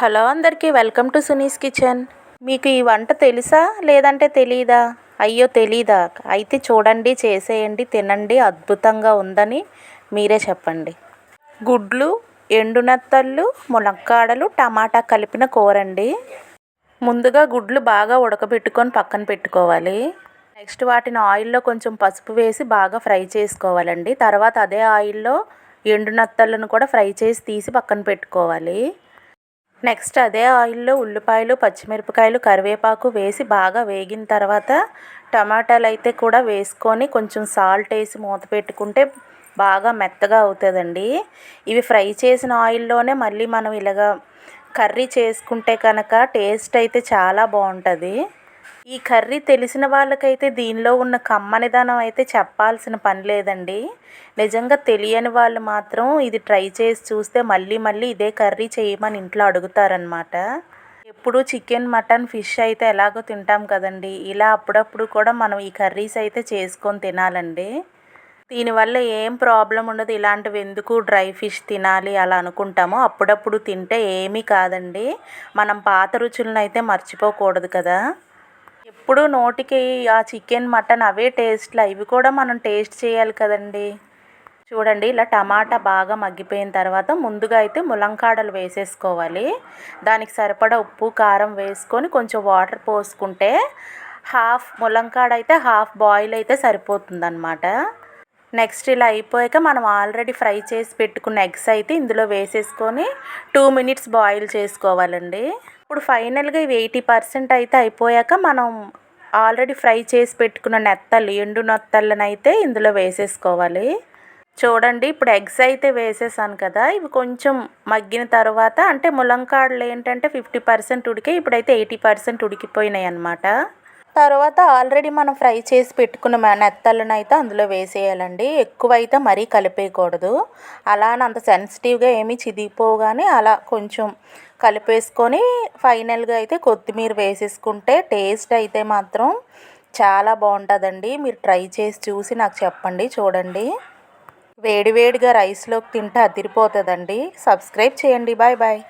Hello అందరికీ welcome to Suni's kitchen. మీకు ఈ వంట తెలుసా? లేదంటే తెలీదా? అయ్యో తెలీదా? అయితే చూడండి చేసేయండి తినండి అద్భుతంగా ఉందని మీరే చెప్పండి. గుడ్లు ఎండునత్తళ్ళు ములక్కాడలు టమాటా కలిపిన కూరండి. ముందుగా గుడ్లు బాగా ఉడకబెట్టుకొని పక్కన పెట్టుకోవాలి. నెక్స్ట్ వాటిని ఆయిల్లో కొంచెం పసుపు వేసి బాగా ఫ్రై చేసుకోవాలండి. తర్వాత అదే ఆయిల్లో ఎండునత్తళ్ళను కూడా ఫ్రై చేసి తీసి పక్కన పెట్టుకోవాలి. నెక్స్ట్ అదే ఆయిల్లో ఉల్లిపాయలు పచ్చిమిరపకాయలు కరివేపాకు వేసి బాగా వేగిన తర్వాత టమాటాలు అయితే కూడా వేసుకొని కొంచెం సాల్ట్ వేసి మూత పెట్టుకుంటే బాగా మెత్తగా అవుతుందండి. ఇవి ఫ్రై చేసిన ఆయిల్లోనే మళ్ళీ మనం ఇలాగ కర్రీ చేసుకుంటే కనుక టేస్ట్ అయితే చాలా బాగుంటుంది. ఈ కర్రీ తెలిసిన వాళ్ళకైతే దీనిలో ఉన్న కమ్మనిదనం అయితే చెప్పాల్సిన పని లేదండి. నిజంగా తెలియని వాళ్ళు మాత్రం ఇది ట్రై చేసి చూస్తే మళ్ళీ మళ్ళీ ఇదే కర్రీ చేయమని ఇంట్లో అడుగుతారనమాట ఎప్పుడు చికెన్ మటన్ ఫిష్ అయితే ఎలాగో తింటాం కదండి. ఇలా అప్పుడప్పుడు కూడా మనం ఈ కర్రీస్ అయితే చేసుకొని తినాలండి. దీనివల్ల ఏం ప్రాబ్లం ఉండదు. ఇలాంటివి ఎందుకు డ్రై ఫిష్ తినాలి అలా అనుకుంటామో అప్పుడప్పుడు తింటే ఏమీ కాదండి. మనం పాత రుచులను అయితే మర్చిపోకూడదు కదా. ఎప్పుడు నోటికి ఆ చికెన్ మటన్ అవే టేస్ట్లు. ఇవి కూడా మనం టేస్ట్ చేయాలి కదండి. చూడండి ఇలా టమాటా బాగా మగ్గిపోయిన తర్వాత ముందుగా అయితే ములంకాడలు వేసేసుకోవాలి. దానికి సరిపడా ఉప్పు కారం వేసుకొని కొంచెం వాటర్ పోసుకుంటే హాఫ్ ములంకాడ అయితే హాఫ్ బాయిల్ అయితే సరిపోతుందన్నమాట. నెక్స్ట్ ఇలా అయిపోయాక మనం ఆల్రెడీ ఫ్రై చేసి పెట్టుకున్న ఎగ్స్ అయితే ఇందులో వేసేసుకొని టూ మినిట్స్ బాయిల్ చేసుకోవాలండి. ఇప్పుడు ఫైనల్గా ఇవి ఎయిటీ పర్సెంట్ అయితే అయిపోయాక మనం ఆల్రెడీ ఫ్రై చేసి పెట్టుకున్న నెత్తలు ఎండు నెత్తళ్ళని అయితే ఇందులో వేసేసుకోవాలి. చూడండి ఇప్పుడు ఎగ్స్ అయితే వేసేసాను కదా ఇవి కొంచెం మగ్గిన తర్వాత అంటే ములంకాడలు ఏంటంటే ఫిఫ్టీ పర్సెంట్ ఉడికే ఇప్పుడైతే ఎయిటీ పర్సెంట్ ఉడికిపోయినాయి అనమాట తర్వాత ఆల్రెడీ మనం ఫ్రై చేసి పెట్టుకున్న నెత్తళ్ళను అయితే అందులో వేసేయాలండి. ఎక్కువ అయితే మరీ కలిపేయకూడదు. అలా అంత సెన్సిటివ్గా ఏమీ చిదిగిపోగానే అలా కొంచెం కలిపేసుకొని ఫైనల్గా అయితే కొత్తిమీర వేసేసుకుంటే టేస్ట్ అయితే మాత్రం చాలా బాగుంటుందండి. మీరు ట్రై చేసి చూసి నాకు చెప్పండి చూడండి. వేడివేడిగా రైస్లోకి తింటే అదిరిపోతుందండి. సబ్స్క్రైబ్ చేయండి. Bye bye